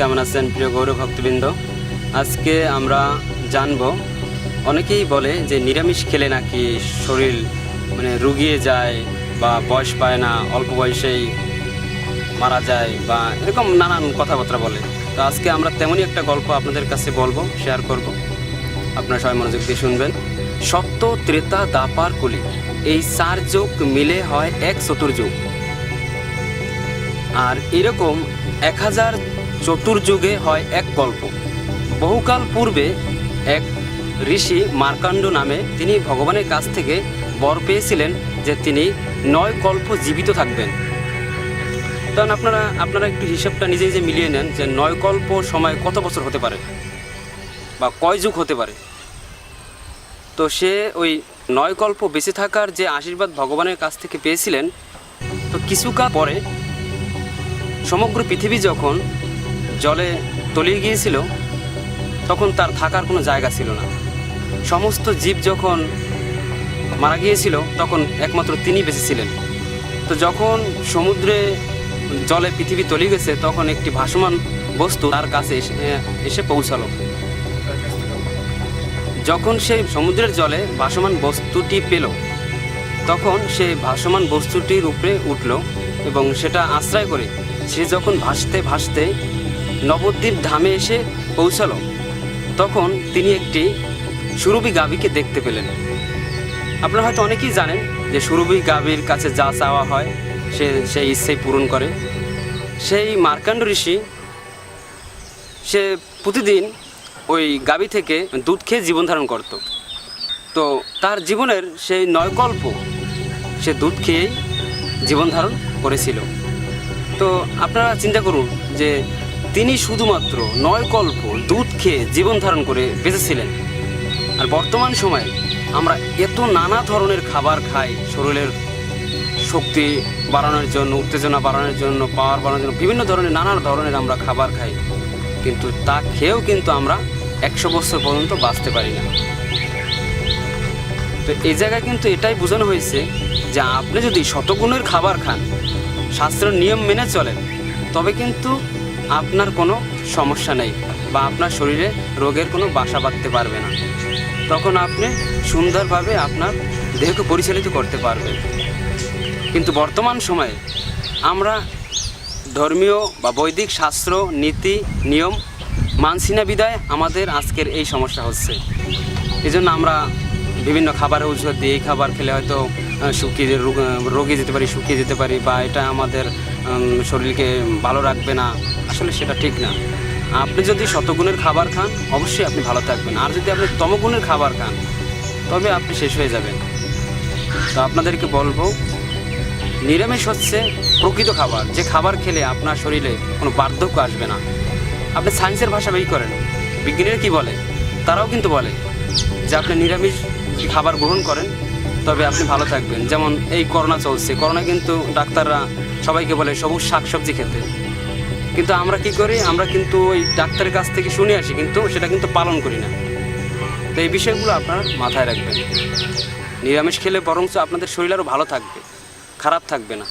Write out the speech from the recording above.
কেমন আছেন প্রিয় গৌরব ভক্তবৃন্দ? আজকে আমরা জানব, অনেকেই বলে যে নিরামিষ খেলে নাকি শরীর মানে রুগিয়ে যায় বা বয়স পায় না, অল্প বয়সেই মারা যায় বা এরকম নানান কথাবার্তা বলে। তো আজকে আমরা তেমনই একটা গল্প আপনাদের কাছে বলব শেয়ার করব। আপনারা সবাই মনোযোগ দিয়ে শুনবেন। সপ্ত ত্রেতা দাপার কলি, এই চার যুগ মিলে হয় এক চতুর্যুগ। আর এরকম এক হাজার চতুর্যুগে হয় এক গল্প। বহুকাল পূর্বে এক ঋষি মার্কাণ্ড নামে তিনি ভগবানের কাছ থেকে বর পেয়েছিলেন যে তিনি নয় কল্প জীবিত থাকবেন। তখন আপনারা আপনারা একটু হিসাবটা নিজে নিজে মিলিয়ে নেন যে নয় কল্প সময় কত বছর হতে পারে? বা কয় যুগ হতে পারে? তো সে ওই নয় কল্প বেঁচে থাকার যে আশীর্বাদ ভগবানের কাছ থেকে পেয়েছিলেন, তো কিছুকাল পরে সমগ্র পৃথিবী যখন জলে তলিয়ে গিয়েছিল, তখন তার থাকার কোনো জায়গা ছিল না। সমস্ত জীব যখন মারা গিয়েছিল, তখন একমাত্র তিনি বেঁচে ছিলেন। তো যখন সমুদ্রে জলে পৃথিবী তলিয়ে গেছে, তখন একটি ভাসমান বস্তু তার কাছে এসে পৌঁছালো। যখন সেই সমুদ্রের জলে ভাসমান বস্তুটি পেল, তখন সে ভাসমান বস্তুটির উপরে উঠল এবং সেটা আশ্রয় করে, সে যখন ভাসতে ভাসতে নবদ্বীপ ধামে এসে পৌঁছালো। তখন তিনি একটি সুরভি গাভীকে দেখতে পেলেন। আপনারা হয়তো অনেকেই জানেন যে সুরভি গাভীর কাছে যা চাওয়া হয়, সে সেই ইচ্ছেই পূরণ করে। সেই মার্কাণ্ড ঋষি, সে প্রতিদিন ওই গাভী থেকে দুধ খেয়ে জীবন ধারণ করত। তো তার জীবনের সেই নয়কল্প, সে দুধ খেয়েই জীবন ধারণ করেছিল। তো আপনারা চিন্তা করুন যে তিনি শুধুমাত্র নয় কল্প দুধ খেয়ে জীবন ধারণ করে বেঁচেছিলেন। আর বর্তমান সময়ে আমরা এত নানা ধরনের খাবার খাই, শরীরের শক্তি বাড়ানোর জন্য, উত্তেজনা বাড়ানোর জন্য পাওয়ার বাড়ানোর জন্য, বিভিন্ন ধরনের, নানা ধরনের আমরা খাবার খাই। কিন্তু তা খেয়েও কিন্তু আমরা একশো বছর পর্যন্ত বাঁচতে পারি না। তো এই জায়গায় কিন্তু এটাই বোঝানো হয়েছে যে আপনি যদি শতগুণের খাবার খান, শাস্ত্রের নিয়ম মেনে চলেন, তবে কিন্তু আপনার কোনো সমস্যা নেই বা আপনার শরীরে রোগের কোনো বাসা বাঁধতে পারবে না। তখন আপনি সুন্দরভাবে আপনার দেহকে পরিচালিত করতে পারবেন। কিন্তু বর্তমান সময়ে আমরা ধর্মীয় বা বৈদিক শাস্ত্র, নীতি, নিয়ম মানছি না বিদায় আমাদের আজকের এই সমস্যা হচ্ছে। এই জন্য আমরা বিভিন্ন খাবারের অজুহাত দিয়ে এই খাবার খেলে হয়তো শুকিয়ে রোগে যেতে পারি, শুকিয়ে যেতে পারি বা এটা আমাদের শরীরকে ভালো রাখবে না। আসলে সেটা ঠিক না। আপনি যদি শতগুণের খাবার খান, অবশ্যই আপনি ভালো থাকবেন। আর যদি আপনি তমগুণের খাবার খান, তবে আপনি শেষ হয়ে যাবেন। তো আপনাদেরকে বলব, নিরামিষ হচ্ছে প্রকৃত খাবার। যে খাবার খেলে আপনার শরীরে কোনো বার্ধক্য আসবে না। আপনি সায়েন্সের ভাষা বেই করেন। বিজ্ঞানীরা কি বলে? তারাও কিন্তু বলে যে আপনি নিরামিষ খাবার গ্রহণ করেন, তবে আপনি ভালো থাকবেন। যেমন এই করোনা চলছে। করোনা কিন্তু ডাক্তাররা সবাইকে বলে সবুজ শাকসবজি খেতে। কিন্তু আমরা কি করি? আমরা কিন্তু ওই ডাক্তারের কাছ থেকে শুনে আসি, কিন্তু সেটা কিন্তু পালন করি না। তো এই বিষয়গুলো আপনারা মাথায় রাখবেন। নিরামিষ খেলে বরঞ্চ আপনাদের শরীর আরও ভালো থাকবে, খারাপ থাকবে না।